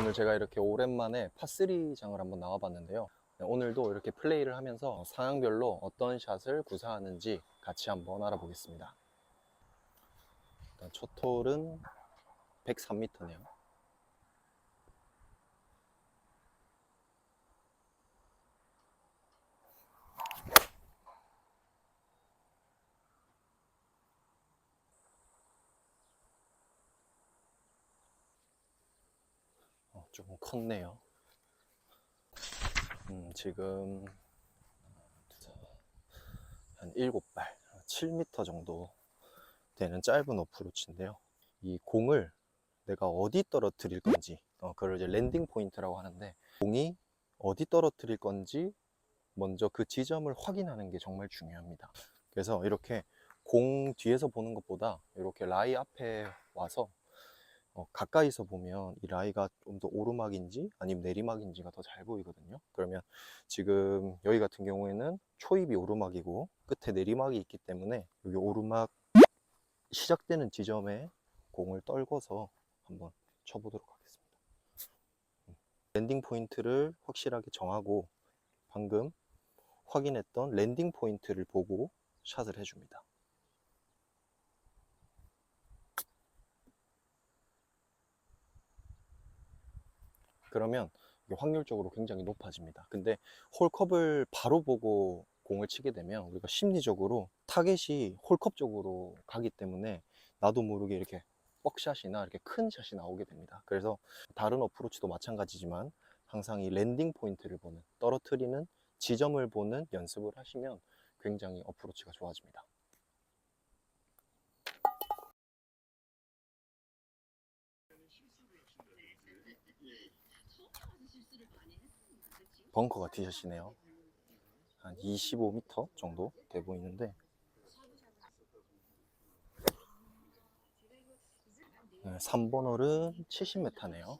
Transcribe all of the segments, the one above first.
오늘 제가 이렇게 오랜만에 파3장을 한번 나와봤는데요. 네, 오늘도 이렇게 플레이를 하면서 상황별로 어떤 샷을 구사하는지 같이 한번 알아보겠습니다. 첫 톨은 103m네요. 어, 조금 컸네요. 음, 지금 한 7발, 7m 정도 되는 짧은 어프로치인데요. 이 공을 내가 어디 떨어뜨릴 건지, 어, 그걸 이제 랜딩 포인트라고 하는데, 공이 어디 떨어뜨릴 건지 먼저 그 지점을 확인하는 게 정말 중요합니다. 그래서 이렇게 공 뒤에서 보는 것보다 이렇게 라이 앞에 와서 어, 가까이서 보면 이 라이가 좀 더 오르막인지 아니면 내리막인지가 더 잘 보이거든요. 그러면 지금 여기 같은 경우에는 초입이 오르막이고 끝에 내리막이 있기 때문에 여기 오르막 시작되는 지점에 공을 떨궈서 한번 쳐보도록 하겠습니다. 음. 랜딩 포인트를 확실하게 정하고 방금 확인했던 랜딩 포인트를 보고 샷을 해줍니다. 그러면 확률적으로 굉장히 높아집니다. 근데 홀컵을 바로 보고 공을 치게 되면 우리가 심리적으로 타겟이 홀컵 쪽으로 가기 때문에 나도 모르게 이렇게 뻑샷이나 이렇게 큰 샷이 나오게 됩니다. 그래서 다른 어프로치도 마찬가지지만 항상 이 랜딩 포인트를 보는 떨어뜨리는 지점을 보는 연습을 하시면 굉장히 어프로치가 좋아집니다. 벙커가 티샷이네요. 한 25m 정도 돼 보이는데 네, 3번 홀은 70m네요.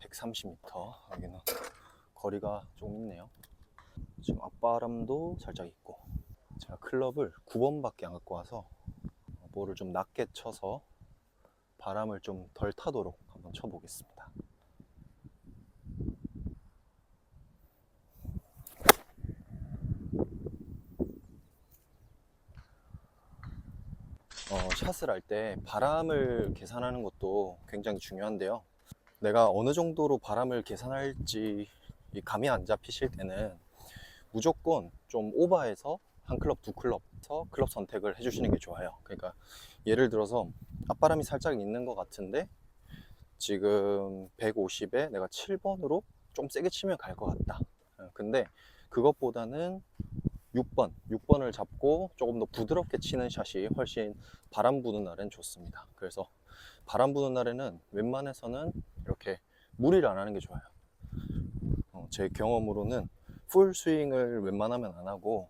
(130m) 여기는 거리가 좀 있네요 지금 앞바람도 살짝 있고 제가 클럽을 9번밖에 안 갖고 와서 볼을 좀 낮게 쳐서 바람을 좀 덜 타도록 한번 쳐보겠습니다. 어, 샷을 할 때 바람을 계산하는 것도 굉장히 중요한데요. 내가 어느 정도로 바람을 계산할지 이 감이 안 잡히실 때는 무조건 좀 오버해서 한 클럽, 두 클럽 서 클럽 선택을 해주시는 게 좋아요. 그러니까 예를 들어서 앞바람이 살짝 있는 것 같은데 지금 150에 내가 7번으로 좀 세게 치면 갈 것 같다. 어, 근데 그것보다는 6번, 6번을 잡고 조금 더 부드럽게 치는 샷이 훨씬 바람 부는 날엔 좋습니다. 그래서 바람 부는 날에는 웬만해서는 이렇게 무리를 안 하는 게 좋아요. 어, 제 경험으로는 풀 스윙을 웬만하면 안 하고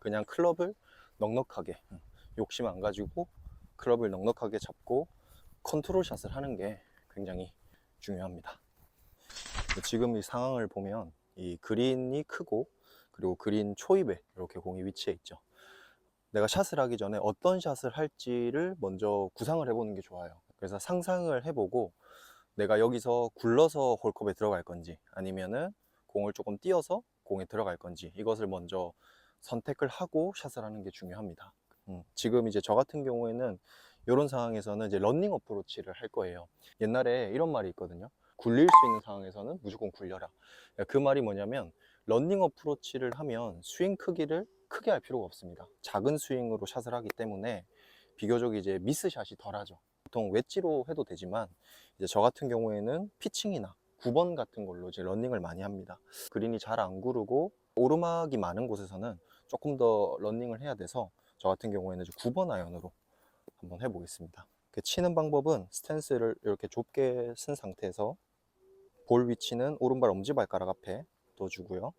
그냥 클럽을 넉넉하게 음, 욕심 안 가지고 클럽을 넉넉하게 잡고 컨트롤 샷을 하는 게 굉장히 중요합니다. 지금 이 상황을 보면 이 그린이 크고 그리고 그린 초입에 이렇게 공이 위치해 있죠. 내가 샷을 하기 전에 어떤 샷을 할지를 먼저 구상을 해보는 게 좋아요. 그래서 상상을 해보고 내가 여기서 굴러서 홀컵에 들어갈 건지 아니면은 공을 조금 띄어서 공에 들어갈 건지 이것을 먼저 선택을 하고 샷을 하는 게 중요합니다. 음, 지금 이제 저 같은 경우에는 이런 상황에서는 이제 런닝 어프로치를 할 거예요. 옛날에 이런 말이 있거든요. 굴릴 수 있는 상황에서는 무조건 굴려라. 그 말이 뭐냐면 런닝 어프로치를 하면 스윙 크기를 크게 할 필요가 없습니다. 작은 스윙으로 샷을 하기 때문에 비교적 이제 미스샷이 덜하죠. 보통 웨지로 해도 되지만 이제 저 같은 경우에는 피칭이나 9번 같은 걸로 이제 런닝을 많이 합니다. 그린이 잘 안 구르고 오르막이 많은 곳에서는 조금 더 런닝을 해야 돼서 저 같은 경우에는 이제 9번 아이언으로 한번 해보겠습니다. 그 치는 방법은 스탠스를 이렇게 좁게 쓴 상태에서 볼 위치는 오른발 엄지발가락 앞에 둬주고요.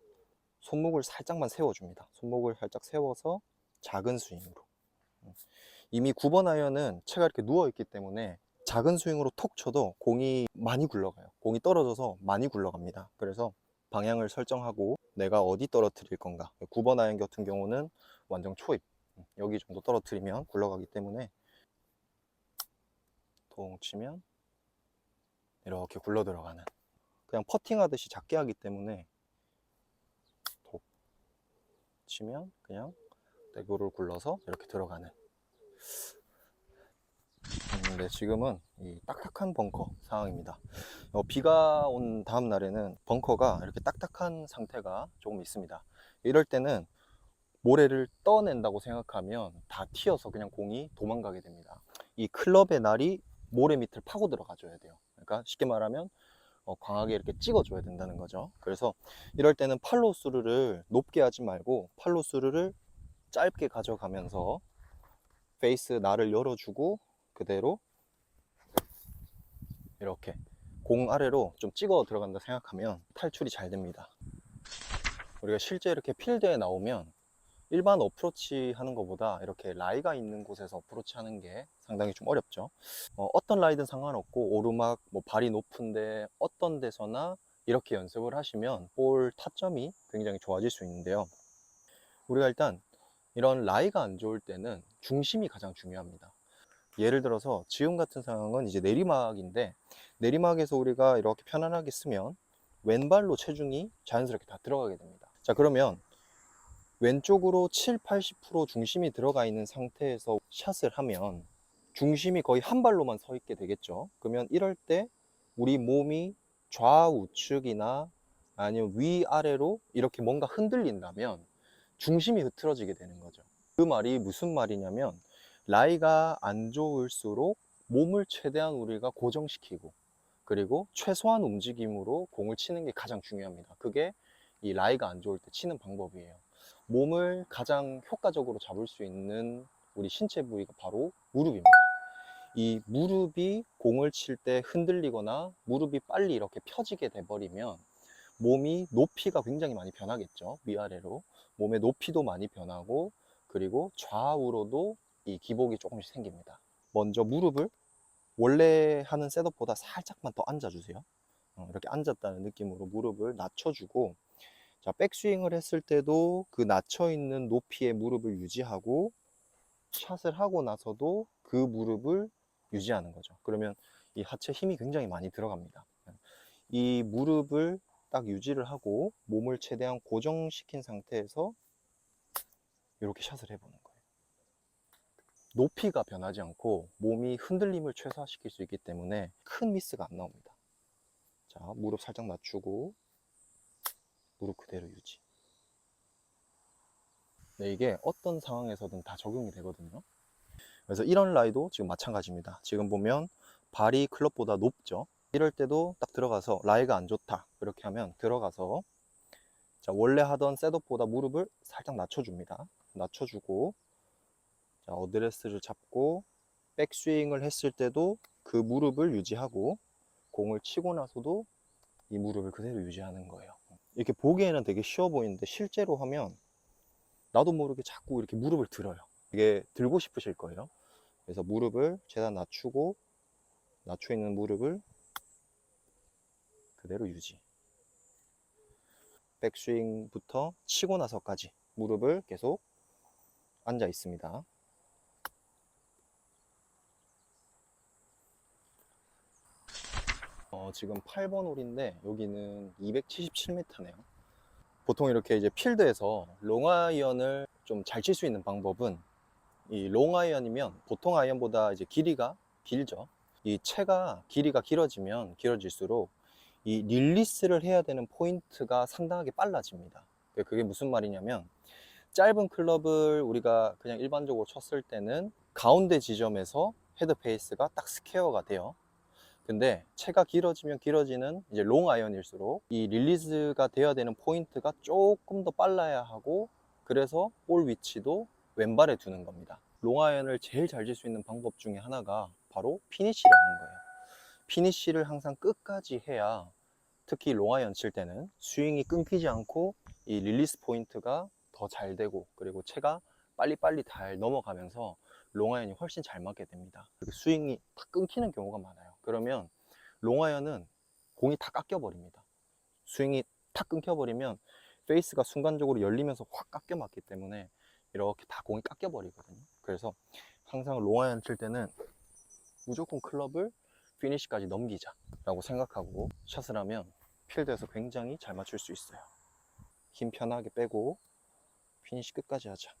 손목을 살짝만 세워줍니다. 손목을 살짝 세워서 작은 스윙으로. 음. 이미 9번 아이언은 채가 이렇게 누워있기 때문에 작은 스윙으로 톡 쳐도 공이 많이 굴러가요. 공이 떨어져서 많이 굴러갑니다. 그래서 방향을 설정하고 내가 어디 떨어뜨릴 건가. 9번 아이언 같은 경우는 완전 초입. 여기 정도 떨어뜨리면 굴러가기 때문에 통 치면 이렇게 굴러 들어가는 그냥 퍼팅 하듯이 작게 하기 때문에 톡 치면 그냥 대구를 굴러서 이렇게 들어가는 음, 네, 지금은 이 딱딱한 벙커 상황입니다. 어, 비가 온 다음 날에는 벙커가 이렇게 딱딱한 상태가 조금 있습니다. 이럴 때는 모래를 떠낸다고 생각하면 다 튀어서 그냥 공이 도망가게 됩니다. 이 클럽의 날이 모래 밑을 파고 들어가줘야 돼요. 그러니까 쉽게 말하면 어, 광하게 이렇게 찍어줘야 된다는 거죠. 그래서 이럴 때는 팔로 스루를 높게 하지 말고 팔로 스루를 짧게 가져가면서 페이스 날을 열어주고 그대로 이렇게 공 아래로 좀 찍어 들어간다 생각하면 탈출이 잘 됩니다. 우리가 실제 이렇게 필드에 나오면 일반 어프로치 하는 것보다 이렇게 라이가 있는 곳에서 어프로치 하는 게 상당히 좀 어렵죠. 어, 떤 라이든 상관없고 오르막 뭐 발이 높은데 어떤 데서나 이렇게 연습을 하시면 볼 타점이 굉장히 좋아질 수 있는데요. 우리가 일단 이런 라이가 안 좋을 때는 중심이 가장 중요합니다. 예를 들어서 지금 같은 상황은 이제 내리막인데 내리막에서 우리가 이렇게 편안하게 쓰면 왼발로 체중이 자연스럽게 다 들어가게 됩니다. 자, 그러면 왼쪽으로 7, 80% 중심이 들어가 있는 상태에서 샷을 하면 중심이 거의 한 발로만 서 있게 되겠죠. 그러면 이럴 때 우리 몸이 좌우측이나 아니면 위아래로 이렇게 뭔가 흔들린다면 중심이 흐트러지게 되는 거죠. 그 말이 무슨 말이냐면 라이가 안 좋을수록 몸을 최대한 우리가 고정시키고 그리고 최소한 움직임으로 공을 치는 게 가장 중요합니다. 그게 이 라이가 안 좋을 때 치는 방법이에요. 몸을 가장 효과적으로 잡을 수 있는 우리 신체 부위가 바로 무릎입니다. 이 무릎이 공을 칠 때 흔들리거나 무릎이 빨리 이렇게 펴지게 돼버리면 몸이 높이가 굉장히 많이 변하겠죠. 위아래로. 몸의 높이도 많이 변하고 그리고 좌우로도 이 기복이 조금씩 생깁니다. 먼저 무릎을 원래 하는 셋업보다 살짝만 더 앉아주세요. 어, 이렇게 앉았다는 느낌으로 무릎을 낮춰주고 자, 백스윙을 했을 때도 그 낮춰 있는 높이의 무릎을 유지하고 샷을 하고 나서도 그 무릎을 유지하는 거죠. 그러면 이 하체 힘이 굉장히 많이 들어갑니다. 이 무릎을 딱 유지를 하고 몸을 최대한 고정시킨 상태에서 이렇게 샷을 해보는 거예요. 높이가 변하지 않고 몸이 흔들림을 최소화시킬 수 있기 때문에 큰 미스가 안 나옵니다. 자, 무릎 살짝 낮추고 무릎 그대로 유지. 네, 이게 어떤 상황에서든 다 적용이 되거든요. 그래서 이런 라이도 지금 마찬가지입니다. 지금 보면 발이 클럽보다 높죠. 이럴 때도 딱 들어가서 라이가 안 좋다. 이렇게 하면 들어가서 자, 원래 하던 셋업보다 무릎을 살짝 낮춰줍니다. 낮춰주고 자, 어드레스를 잡고 백스윙을 했을 때도 그 무릎을 유지하고 공을 치고 나서도 이 무릎을 그대로 유지하는 거예요. 이렇게 보기에는 되게 쉬워 보이는데 실제로 하면 나도 모르게 자꾸 이렇게 무릎을 들어요. 이게 들고 싶으실 거예요. 그래서 무릎을 최대한 낮추고 낮춰 있는 무릎을 그대로 유지. 백스윙부터 치고 나서까지 무릎을 계속 앉아 있습니다. 어, 지금 8번 홀인데 여기는 277m네요. 보통 이렇게 이제 필드에서 롱아이언을 좀 잘 칠 수 있는 방법은 이 롱아이언이면 보통 아이언보다 이제 길이가 길죠. 이 채가 길이가 길어지면 길어질수록 이 릴리스를 해야 되는 포인트가 상당하게 빨라집니다. 그게 무슨 말이냐면 짧은 클럽을 우리가 그냥 일반적으로 쳤을 때는 가운데 지점에서 헤드 페이스가 딱 스퀘어가 돼요. 근데 채가 길어지면 길어지는 이제 롱 아이언일수록 이 릴리즈가 되어야 되는 포인트가 조금 더 빨라야 하고 그래서 볼 위치도 왼발에 두는 겁니다. 롱 아이언을 제일 잘칠수 있는 방법 중에 하나가 바로 피니쉬를 하는 거예요. 피니쉬를 항상 끝까지 해야 특히 롱 아이언 칠 때는 스윙이 끊기지 않고 이 릴리스 포인트가 더 잘 되고 그리고 채가 빨리빨리 잘 넘어가면서 롱아이언이 훨씬 잘 맞게 됩니다. 스윙이 탁 끊기는 경우가 많아요. 그러면 롱아이언은 공이 다 깎여버립니다. 스윙이 탁 끊겨버리면 페이스가 순간적으로 열리면서 확 깎여 맞기 때문에 이렇게 다 공이 깎여 버리거든요. 그래서 항상 롱아이언 칠 때는 무조건 클럽을 피니시까지 넘기자 라고 생각하고 샷을 하면 필드에서 굉장히 잘 맞출 수 있어요. 힘 편하게 빼고 피니시 끝까지 하자.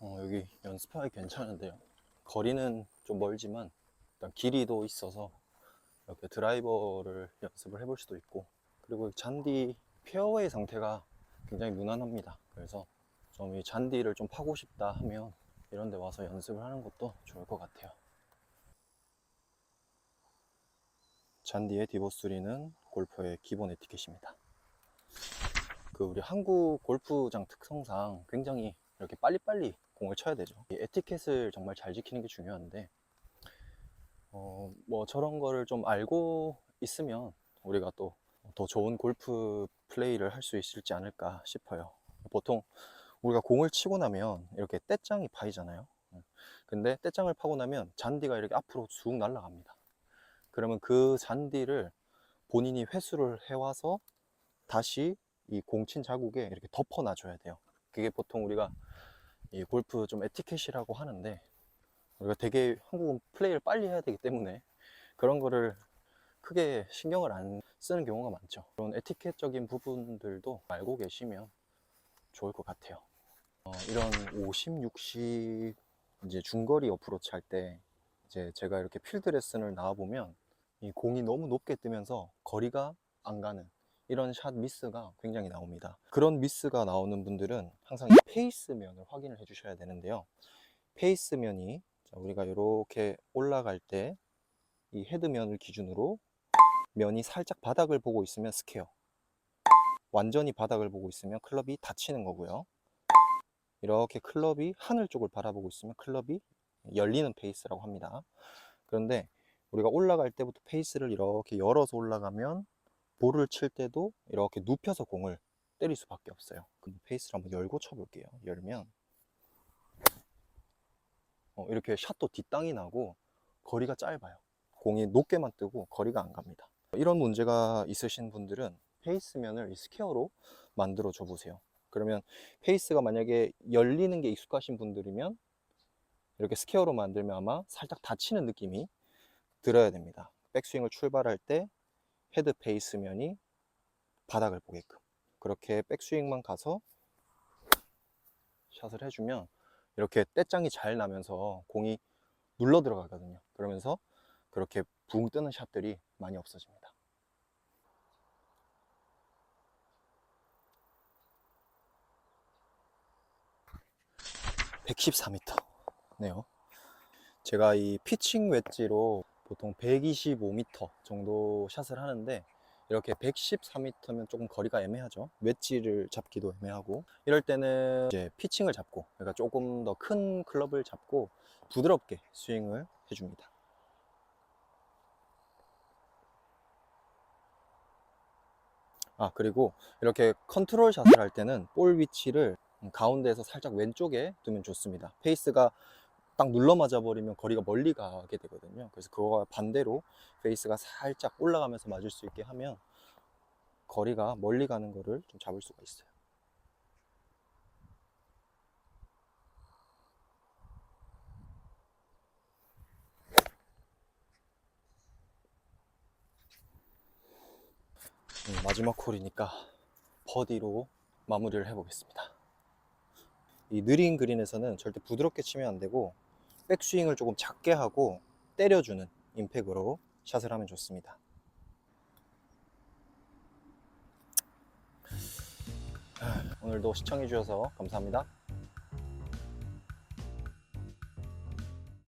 어, 여기 연습하기 괜찮은데요. 거리는 좀 멀지만 일단 길이도 있어서 이렇게 드라이버를 연습을 해볼 수도 있고 그리고 잔디 페어웨이 상태가 굉장히 무난합니다. 그래서 좀 이 잔디를 좀 파고 싶다 하면 이런 데 와서 연습을 하는 것도 좋을 것 같아요. 잔디의 디보스리는 골퍼의 기본 에티켓입니다. 그 우리 한국 골프장 특성상 굉장히 이렇게 빨리빨리 공을 쳐야 되죠. 이 에티켓을 정말 잘 지키는 게 중요한데, 어, 뭐 저런 거를 좀 알고 있으면 우리가 또 더 좋은 골프 플레이를 할 수 있을지 않을까 싶어요. 보통 우리가 공을 치고 나면 이렇게 떼짱이 파이잖아요. 근데 떼짱을 파고 나면 잔디가 이렇게 앞으로 쑥 날아갑니다. 그러면 그 잔디를 본인이 회수를 해와서 다시 이 공친 자국에 이렇게 덮어놔줘야 돼요. 그게 보통 우리가 이 골프 좀 에티켓이라고 하는데 우리가 되게 한국은 플레이를 빨리 해야 되기 때문에 그런 거를 크게 신경을 안 쓰는 경우가 많죠. 그런 에티켓적인 부분들도 알고 계시면 좋을 것 같아요. 어, 이런 50, 60 이제 중거리 어프로치 할 때 이제 제가 이렇게 필드 레슨을 나와 보면 이 공이 너무 높게 뜨면서 거리가 안 가는 이런 샷 미스가 굉장히 나옵니다. 그런 미스가 나오는 분들은 항상 이 페이스면을 확인을 해 주셔야 되는데요. 페이스면이 자, 우리가 이렇게 올라갈 때 이 헤드면을 기준으로 면이 살짝 바닥을 보고 있으면 스퀘어 완전히 바닥을 보고 있으면 클럽이 닫히는 거고요. 이렇게 클럽이 하늘 쪽을 바라보고 있으면 클럽이 열리는 페이스라고 합니다. 그런데 우리가 올라갈 때부터 페이스를 이렇게 열어서 올라가면 볼을 칠 때도 이렇게 눕혀서 공을 때릴 수밖에 없어요. 그럼 페이스를 한번 열고 쳐볼게요. 열면 어, 이렇게 샷도 뒷땅이 나고 거리가 짧아요. 공이 높게만 뜨고 거리가 안 갑니다. 이런 문제가 있으신 분들은 페이스면을 이 스퀘어로 만들어 줘 보세요. 그러면 페이스가 만약에 열리는 게 익숙하신 분들이면 이렇게 스퀘어로 만들면 아마 살짝 닫히는 느낌이 들어야 됩니다. 백스윙을 출발할 때 헤드 페이스면이 바닥을 보게끔 그렇게 백스윙만 가서 샷을 해주면 이렇게 떼짱이 잘 나면서 공이 눌러 들어가거든요. 그러면서 그렇게 붕 뜨는 샷들이 많이 없어집니다. (114m) 네요 제가 이 피칭 웨지로 보통 125m 정도 샷을 하는데 이렇게 114m면 조금 거리가 애매하죠. 웨지를 잡기도 애매하고 이럴 때는 이제 피칭을 잡고 그러니까 조금 더 큰 클럽을 잡고 부드럽게 스윙을 해줍니다. 아 그리고 이렇게 컨트롤 샷을 할 때는 볼 위치를 가운데에서 살짝 왼쪽에 두면 좋습니다. 페이스가 딱 눌러 맞아 버리면 거리가 멀리 가게 되거든요. 그래서 그거와 반대로 페이스가 살짝 올라가면서 맞을 수 있게 하면 거리가 멀리 가는 거를 좀 잡을 수가 있어요. 음, 마지막 홀이니까 버디로 마무리를 해보겠습니다. 이 느린 그린에서는 절대 부드럽게 치면 안 되고 백스윙을 조금 작게 하고 때려주는 임팩으로 샷을 하면 좋습니다. 오늘도 시청해주셔서 감사합니다.